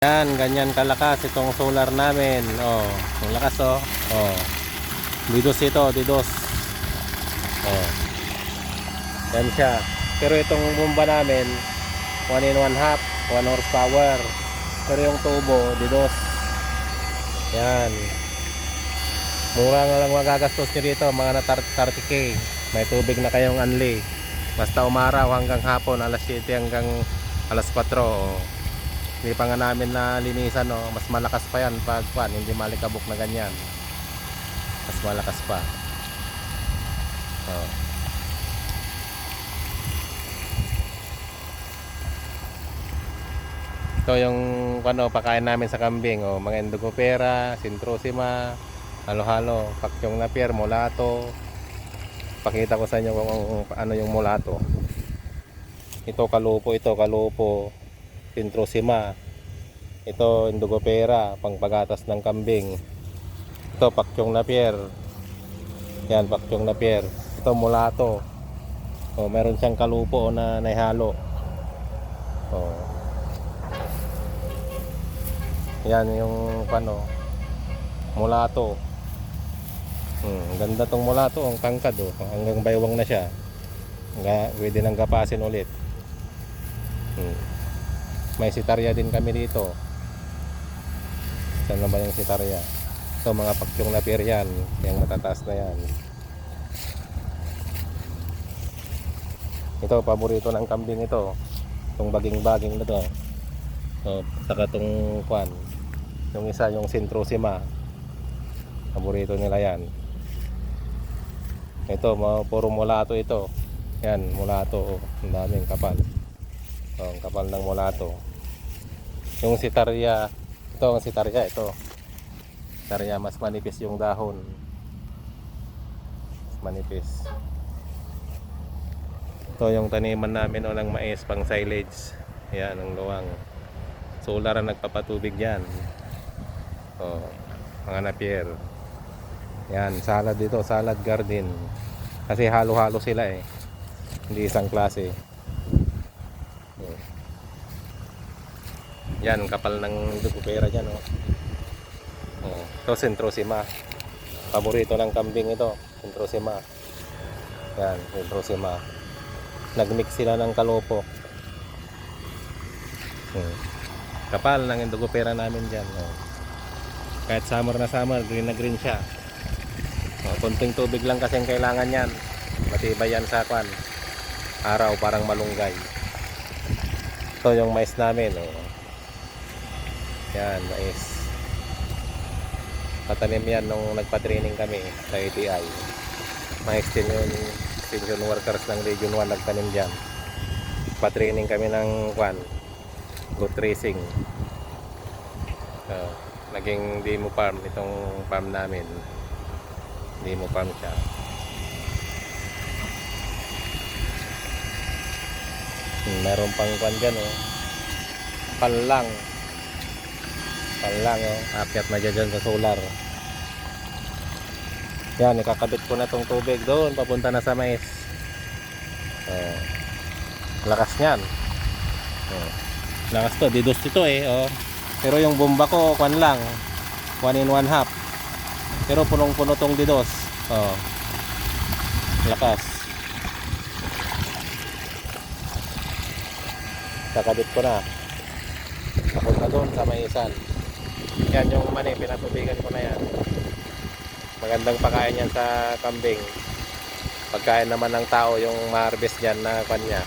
Yan, ganyan kalakas itong solar namin. Oh, ang lakas oh. Oh. Didos ito, didos. Oh. Yan siya. Pero itong bomba namin, 1 in 1 half, 1 horsepower. Pero yung tubo, didos. Yan. Mura nga lang magagastos nyo dito, mga na 30k. May tubig na kayong unli. Basta umaraw hanggang hapon, alas 7 hanggang alas 4. Oh. Hindi pa nga namin na linisan, no? mas malakas pa yan pag pan, hindi malikabok na ganyan. Mas malakas pa. Oh. Ito yung ano, pakain namin sa kambing, oh, mga endogopera, sintrosima, halo-halo, pakyong na pier, molato. Pakita ko sa inyo kung ano yung molato. Ito kalupo, ito kalupo, sintrosima. Ito endogopera, pangpagatas ng kambing. Ito pakyong na pier. Yan, pakyong na pier. Ito molato. Oh, meron siyang kalupo na naihalo. Oh. Yan yung ano, mulato. Hmm, ganda tong mulato, ang tangkad oh. Hanggang baywang na siya. Nga, pwede nang gapasin ulit. Hmm. May sitarya din kami dito. Saan na ba yung sitarya? Ito mga pakyong na pier yan. Yung matataas na yan. Ito, paborito ng kambing ito. Itong baging-baging na to. So, saka itong kwan. Yung isa, yung Sintrosima. Paborito nila yan. Ito, puro mulato ito. Yan, mulato. oh. Ang daming kapal. So, ang kapal ng mulato. Yung sitarya, ito ang sitarya, ito. Sitarya, mas manipis yung dahon. Mas manipis. Ito yung taniman namin o ng mais pang silage. Yan, ang luwang. Solar ang nagpapatubig yan. O, mga napier. Yan, salad dito, salad garden. Kasi halo-halo sila eh. Hindi isang klase. O. Yan, kapal ng dugupera dyan oh. Oh, ito Centrosima. Paborito ng kambing ito, Centrosima. Yan, Centrosima. Nagmix sila ng kalopo. Hmm. Kapal ng endogopera namin dyan. Oh. Kahit summer na summer, green na green siya. Oh, konting tubig lang kasi ang kailangan yan. Matibay yan sa kwan. Araw parang malunggay. Ito yung mais namin. Oh. Yan, mais. Patanim yan nung nagpa-training kami sa ATI. Mais din yun, extension workers ng Region 1 nagtanim dyan. Pa-training kami ng kwan, goat racing. So, naging demo farm itong farm namin. Demo farm siya. Meron pang kwan dyan oh. Panlang. Panlang oh. Akyat na dyan sa solar. Yan, ikakabit ko na tong tubig doon. Papunta na sa mais. Oh. Lakas niyan. Oh. Lakas to. Didos ito eh. Oh. Pero yung bomba ko, kwan lang. One in one half. Pero punong-puno tong didos. Oh. Lakas. Kakabit ko na. Papunta doon sa maisan. Yan yung mani, pinatubigan ko na yan. Magandang pagkain yan sa kambing. Pagkain naman ng tao yung ma-harvest dyan na kanya.